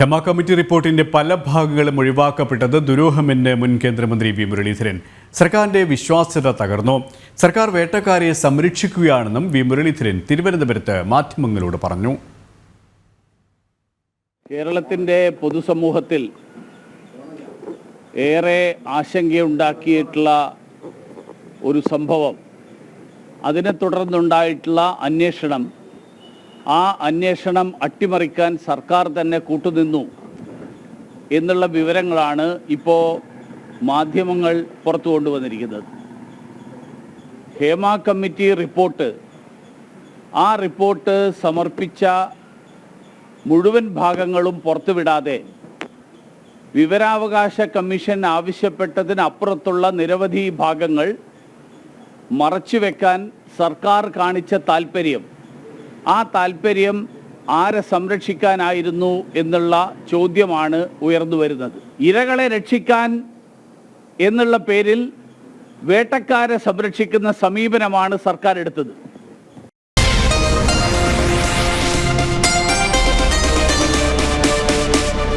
Hema committee റിപ്പോർട്ടിന്റെ പല ഭാഗങ്ങളും ഒഴിവാക്കപ്പെട്ടത് ദുരൂഹമെന്ന് മുൻ കേന്ദ്രമന്ത്രി വി മുരളീധരൻ. സർക്കാരിന്റെ വിശ്വാസ്യത തകർന്നു. സർക്കാർ വേട്ടക്കാരെ സംരക്ഷിക്കുകയാണെന്നും വി മുരളീധരൻ തിരുവനന്തപുരത്ത് മാധ്യമങ്ങളോട് പറഞ്ഞു. കേരളത്തിന്റെ പൊതുസമൂഹത്തിൽ ഏറെ ആശങ്കയുണ്ടാക്കിയിട്ടുള്ള ഒരു സംഭവം അതിനെ തുടർന്നുണ്ടായിട്ടുള്ള അന്വേഷണം ആ അന്വേഷണം അട്ടിമറിക്കാൻ സർക്കാർ തന്നെ കൂട്ടുനിന്നു എന്നുള്ള വിവരങ്ങളാണ് ഇപ്പോൾ മാധ്യമങ്ങൾ പുറത്തു കൊണ്ടുവന്നിരിക്കുന്നത്. ഹേമ കമ്മിറ്റി റിപ്പോർട്ട് ആ റിപ്പോർട്ട് സമർപ്പിച്ച മുഴുവൻ ഭാഗങ്ങളും പുറത്തുവിടാതെ വിവരാവകാശ കമ്മീഷൻ ആവശ്യപ്പെട്ടതിനപ്പുറത്തുള്ള നിരവധി ഭാഗങ്ങൾ മറച്ചുവെക്കാൻ സർക്കാർ കാണിച്ച താല്പര്യം ആ താല്പര്യം ആരെ സംരക്ഷിക്കാനായിരുന്നു എന്നുള്ള ചോദ്യമാണ് ഉയർന്നു വരുന്നത്. ഇരകളെ രക്ഷിക്കാൻ എന്നുള്ള പേരിൽ വേട്ടക്കാരെ സംരക്ഷിക്കുന്ന സമീപനമാണ് സർക്കാർ എടുത്തത്.